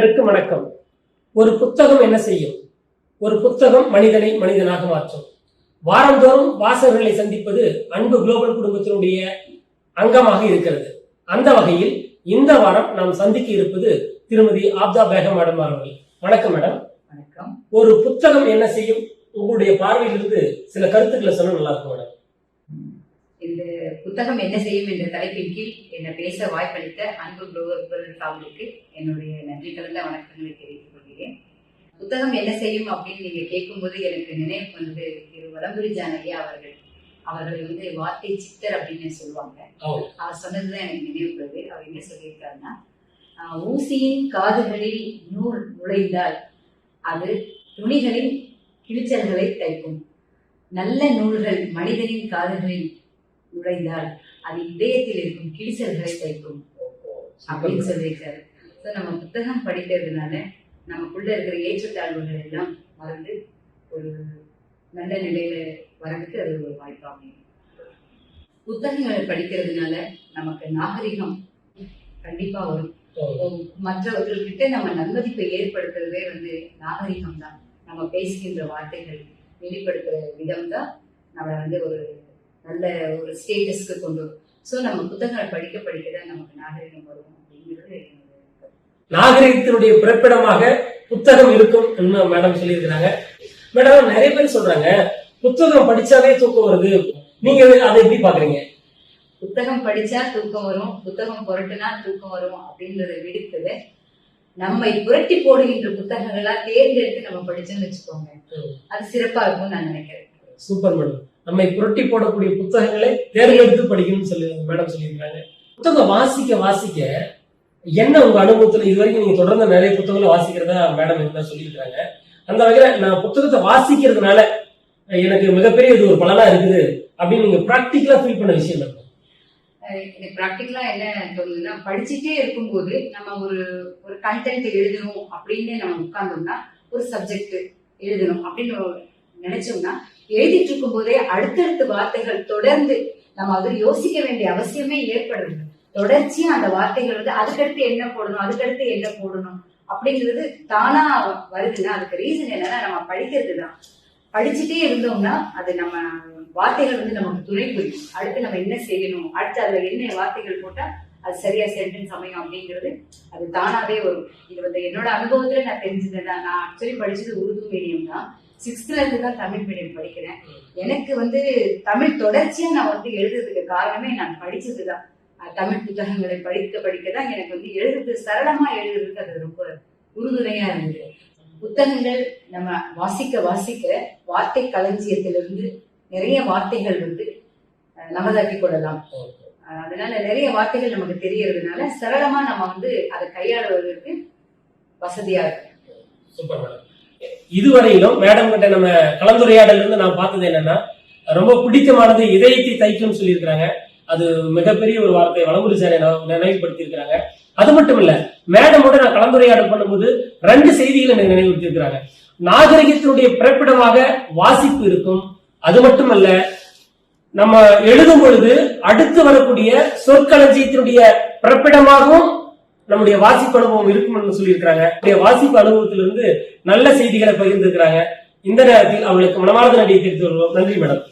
அனைவருக்கும் வணக்கம். ஒரு புத்தகம் என்ன செய்யும்? ஒரு புத்தகம் மனிதனை மனிதனாக மாற்றும். வாரந்தோறும் வாசகர்களை சந்திப்பது அன்பு குளோபல் குடும்பத்தினுடைய அங்கமாக இருக்கிறது. அந்த வகையில் இந்த வாரம் நாம் சந்திக்க இருப்பது திருமதி ஆப்தா பேகம் மேடம் அவர்கள். வணக்கம் மேடம். வணக்கம். ஒரு புத்தகம் என்ன செய்யும்? உங்களுடைய பார்வையிலிருந்து சில கருத்துக்களை சொல்ல நல்லா இருக்கும் மேடம். இந்த புத்தகம் என்ன செய்யும் என்ற தலைப்பின் கீழ் என்ன பேச வாய்ப்பளித்த அன்பு குளோபல் ஃபேமிலிக்கு என்னுடைய நன்றி கலந்த வணக்கங்களை தெரிவித்துக் கொள்கிறேன். புத்தகம் என்ன செய்யும் அப்படின்னு நீங்க கேட்கும்போது எனக்கு நினைவு வந்து திரு வலம்புரி ஜானகி அவர்கள் அவர்களை வந்து வார்த்தை சித்தர் அப்படின்னு சொல்லுவாங்க. அவர் சொன்னதுதான் எனக்கு நினைவு வருது அவர் என்ன சொல்லியிருக்காருன்னா ஊசியின் காதுகளில் நூல் நுழைந்தால் அது துணிகளின் கிழிச்சல்களை தைக்கும். நல்ல நூல்கள் மனிதனின் காதுகளில் நுழைந்தால் அது இதயத்தில் இருக்கும் கிழிச்சல்களை தைக்கும் அப்படின்னு சொல்லியிருக்காரு. ஸோ நம்ம புத்தகம் படிக்கிறதுனால நமக்குள்ள இருக்கிற ஏற்றத்தாழ்வுகள் எல்லாம் மறந்து ஒரு நல்ல நிலையில வரதுக்கு அது ஒரு வாய்ப்பாகும் புத்தகங்களை படிக்கிறதுனால நமக்கு நாகரிகம் கண்டிப்பா வரும். மற்றவர்கள்கிட்ட நம்ம நன்மதிப்பை ஏற்படுத்துறதே வந்து நாகரிகம் தான் நம்ம பேசுகின்ற வார்த்தைகள் வெளிப்படுத்துற விதம் தான் நம்மளை வந்து ஒரு நல்ல ஒரு ஸ்டேட்டஸ்க்கு கொண்டு வரும். ஸோ நம்ம புத்தகங்கள் படிக்க படிக்க தான் நமக்கு நாகரிகம் வரும் அப்படிங்கிறது. நாகரிகத்தினுடைய பிறப்பிடமாக புத்தகம் இருக்கும் மேடம் சொல்லியிருக்கிறாங்க. மேடம் நிறைய பேர் சொல்றாங்க புத்தகம் படிச்சாவே தூக்கம் வருது. நீங்க அதை எப்படி பாக்குறீங்க புத்தகம் படிச்சா தூக்கம் வரும் புத்தகம் புரட்டுனா தூக்கம் வரும் அப்படின்றத விடுத்தது நம்மை புரட்டி போடுகின்ற புத்தகங்களா தேர்ந்தெடுத்து நம்ம படிச்சோம்னு வச்சுக்கோங்க. அது சிறப்பா இருக்கும்னு நான் நினைக்கிறேன். சூப்பர் மேடம் நம்மை புரட்டி போடக்கூடிய புத்தகங்களை தேர்ந்தெடுத்து படிக்கணும்னு சொல்லி மேடம் சொல்லியிருக்காங்க புத்தகம் வாசிக்க வாசிக்க என்ன உங்க அனுபவத்துல இது வரைக்கும் நீங்க தொடர்ந்து நிறைய புத்தகங்களை வாசிக்கிறதா மேடம் என்ன சொல்லியிருக்காங்க அந்த வகையில நான் புத்தகத்தை வாசிக்கிறதுனால எனக்கு மிகப்பெரிய இது ஒரு பலனா இருக்குது அப்படின்னு நீங்க ப்ராக்டிக்கலா ஃபீல் பண்ண விஷயம் என்ன? ப்ராக்டிக்கலா என்ன தோணுதுன்னா படிச்சுட்டே இருக்கும்போது நம்ம ஒரு ஒரு கண்டென்ட் எழுதணும் அப்படின்னு நம்ம உட்கார்ந்தோம்னா ஒரு சப்ஜெக்ட் எழுதணும் அப்படின்னு நினைச்சோம்னா எழுதிட்டு இருக்கும் போதே அடுத்தடுத்த வார்த்தைகள் தொடர்ந்து நம்ம அது யோசிக்க வேண்டிய அவசியமே ஏற்படுது தொடர்ச்சியா அந்த வார்த்தைகள் வந்து அதுக்கடுத்து என்ன போடணும்? அதுக்கடுத்து என்ன போடணும்? அப்படிங்கிறது தானா வருதுன்னா அதுக்கு ரீசன் என்னன்னா நம்ம படிக்கிறது தான். படிச்சுட்டே இருந்தோம்னா அது நம்ம வார்த்தைகள் வந்து நமக்கு துணை புரியும். அடுத்து நம்ம என்ன செய்யணும்? அடுத்து அதுல என்ன வார்த்தைகள் போட்டா அது சரியா சென்டென்ஸ் அமையும் அப்படிங்கிறது அது தானாவே வரும். இது வந்து என்னோட அனுபவத்துல நான் தெரிஞ்சதுதான் நான் ஆக்சுவலி படிச்சது உருது மீடியம் தான். சிக்ஸ்த்ல இருந்து தான் தமிழ் மீடியம் படிக்கிறேன். எனக்கு வந்து தமிழ் தொடர்ச்சியா நான் வந்து எழுதுறதுக்கு காரணமே நான் படிச்சதுதான் தான். தமிழ் புத்தகங்களை படிக்க படிக்க தான் எனக்கு வந்து எழுதுறது சரளமா எழுதுறதுக்கு அது ரொம்ப உறுதுணையா இருந்தது. புத்தகங்கள் நம்ம வாசிக்க வாசிக்க வார்த்தை களஞ்சியத்திலிருந்து நிறைய வார்த்தைகள் வந்து நமதாக்கி கொள்ளலாம். அதனால நிறைய வார்த்தைகள் நமக்கு தெரியறதுனால சரளமா நம்ம வந்து அதை கையாளுவதற்கு வசதியா இருக்கு. Super madam. இதுவரையிலும் மேடம் கிட்ட நம்ம கலந்துரையாடல இருந்து நான் பார்த்தது என்னன்னா ரொம்ப பிடித்தமானது இதயத்தை தைக்கும்னு சொல்லியிருக்கிறாங்க. அது மிகப்பெரிய ஒரு வார்த்தை வளமுடி சாரை நினைவுபடுத்தி இருக்கிறாங்க அது மட்டும் இல்ல மேடமோட நான் கலந்துரையாடல் பண்ணும்போது ரெண்டு செய்திகளை எனக்கு நினைவுபடுத்தி இருக்கிறாங்க நாகரிகத்தினுடைய பிறப்பிடமாக வாசிப்பு இருக்கும். அது மட்டுமல்ல நம்ம எழுதும் பொழுது அடுத்து வரக்கூடிய சொற்களஞ்சியத்தினுடைய பிறப்பிடமாகவும் நம்முடைய வாசிப்பு அனுபவம் இருக்கும்னு சொல்லியிருக்கிறாங்க. நம்முடைய வாசிப்பு அனுபவத்திலிருந்து நல்ல செய்திகளை பகிர்ந்திருக்கிறாங்க. இந்த நேரத்தில் அவர்களுக்கு மனமார்ந்த நடிகை தெரிவித்து வருவோம் நன்றி மேடம்.